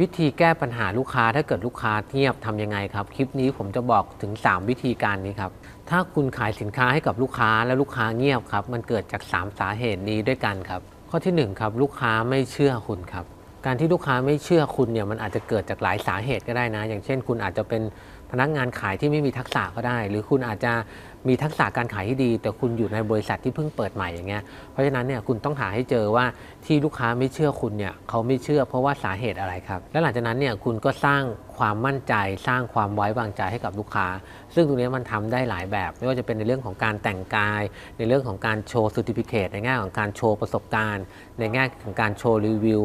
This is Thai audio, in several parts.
วิธีแก้ปัญหาลูกค้าถ้าเกิดลูกค้าเงียบทำยังไงครับ คลิปนี้ผมจะบอกถึง 3 วิธีการนี้ครับถ้าคุณขายสินค้าให้กับลูกค้าแล้วลูกค้าเงียบครับ มันเกิดจาก 3 สาเหตุนี้ด้วยกันครับ ข้อทีหนึ่1ครับลูกค้าไม่เชื่อคุณครับการที่ลูกค้าไม่เชื่อคุณเนี่ยมันอาจจะเกิดจากหลายสาเหตุก็ได้นะ อย่างเช่น คุณอาจจะเป็น พนักงานขายที่ไม่มีทักษะก็ได้ หรือคุณอาจจะมีทักษะการขายที่ดี แต่คุณอยู่ในบริษัทที่เพิ่งเปิดใหม่อย่างเงี้ยเพราะฉะนั้นเนี่ยคุณต้องหาให้เจอว่าที่ลูกค้าไม่เชื่อคุณเนี่ยเขาไม่เชื่อเพราะว่าสาเหตุอะไรครับ และหลังจากนั้นเนี่ยคุณก็สร้างความมั่นใจ สร้างความไว้วางใจให้กับลูกค้า ซึ่งตรงนี้มันทำได้หลายแบบ ไม่ว่าจะเป็นในเรื่องของการแต่งกาย ในเรื่องของการโชว์ซ e ติฟิเคในแง่ของการโชว์ประสบการณ์ ในแง่ของการโชว์รีวิว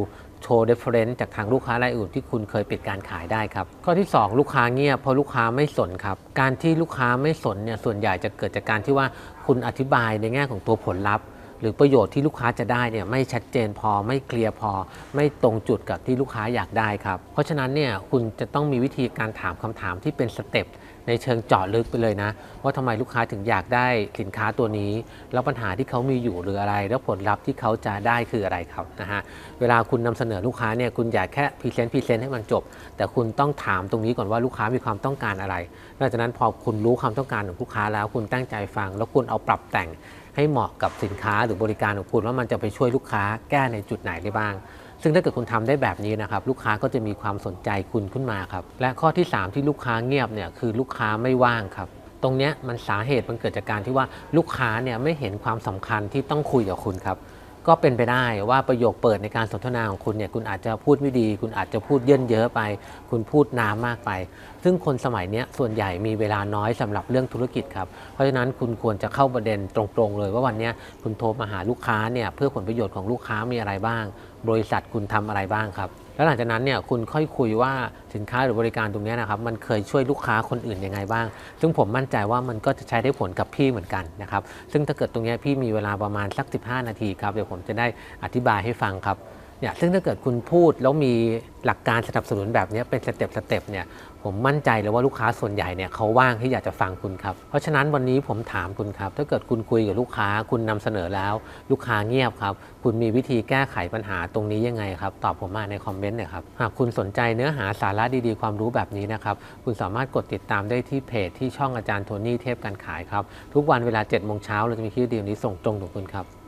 โชว์เดฟเฟรนซ์จากทางลูกค้ารายอื่นที่คุณเคยปิดการขายได้ครับ ข้อที่ 2 ลูกค้าเงียบเพราะลูกค้าไม่สนครับ การที่ลูกค้าไม่สนเนี่ยส่วนใหญ่จะเกิดจากการที่ว่าคุณอธิบายในแง่ของตัวผลลัพธ์หรือประโยชน์ที่ลูกค้าจะได้เนี่ยไม่ชัดเจนพอไม่เคลียร์พอ ไม่ตรงจุดกับที่ลูกค้าอยากได้ครับ เพราะฉะนั้นเนี่ยคุณจะต้องมีวิธีการถามคำถามที่เป็นสเต็ป ในเชิงเจาะลึกไปเลยนะ ว่าทำไมลูกค้าถึงอยากได้สินค้าตัวนี้ แล้วปัญหาที่เขามีอยู่หรืออะไร แล้วผลลัพธ์ที่เขาจะได้คืออะไรครับนะฮะเวลาคุณนำเสนอลูกค้าเนี่ยคุณอยากแค่พรีเซนต์พรีเซนต์ให้มันจบ แต่คุณต้องถามตรงนี้ก่อนว่าลูกค้ามีความต้องการอะไรหลังจากนั้นพอคุณรู้ความต้องการของลูกค้าแล้วคุณตั้งใจฟัง แล้วคุณเอาปรับแต่งให้เหมาะกับสินค้าหรือบริการของคุณว่ามันจะไปช่วยลูกค้าแก้ในจุดไหนได้บ้าง ซึ่งถ้าเกิดคุณทำได้แบบนี้นะครับลูกค้าก็จะมีความสนใจคุณขึ้นมาครับและข้อที่ 3 ที่ลูกค้าเงียบเนี่ยคือลูกค้าไม่ว่างครับตรงนี้มันสาเหตุมันเกิดจากการที่ว่าลูกค้าเนี่ยไม่เห็นความสำคัญที่ต้องคุยกับคุณครับ ก็เป็นไปได้ว่าประโยคเปิดในการสนทนาของคุณเนี่ยคุณอาจจะพูดไม่ดี คุณอาจจะพูดเยินเยอะไป คุณพูดน้ำมากไป ซึ่งคนสมัยนี้ส่วนใหญ่มีเวลาน้อยสำหรับเรื่องธุรกิจครับเพราะฉะนั้นคุณควรจะเข้าประเด็นตรงๆเลย ว่าวันนี้คุณโทรมาหาลูกค้าเนี่ยเพื่อผลประโยชน์ของลูกค้ามีอะไรบ้าง บริษัทคุณทำอะไรบ้างครับ แล้วหลังจากนั้นเนี่ยคุณค่อยคุยว่าสินค้าหรือบริการตรงนี้นะครับมันเคยช่วยลูกค้าคนอื่นยังไงบ้าง ซึ่งผมมั่นใจว่ามันก็จะใช้ได้ผลกับพี่เหมือนกันนะครับซึ่งถ้าเกิดตรงนี้พี่มีเวลาประมาณสัก 15 นาทีครับเดี๋ยวผมจะได้อธิบายให้ฟังครับ เนี่ยซึ่งถ้าเกิดคุณพูดแล้วมีหลักการสนับสนุนแบบนี้เป็นสเต็ปสเต็ปเนี่ยผมมั่นใจเลยว่าลูกค้าส่วนใหญ่เนี่ยเขาว่างที่อยากจะฟังคุณครับ เพราะฉะนั้นวันนี้ผมถามคุณครับ ถ้าเกิดคุณคุยกับลูกค้าคุณนำเสนอแล้ว ลูกค้าเงียบครับ คุณมีวิธีแก้ไขปัญหาตรงนี้ยังไงครับ ตอบผมมาในคอมเมนต์หน่ยครับ หากคุณสนใจเนื้อหาสาระดีๆ ความรู้แบบนี้นะครับ คุณสามารถกดติดตามได้ที่เพจที่ช่องอาจารย์โทนี่เทพการขายครับ ทุกวันเวลา7โมงเช้าเราจะมีคลิปวิดีโอนี้ส่งตรงถึงคุณครับ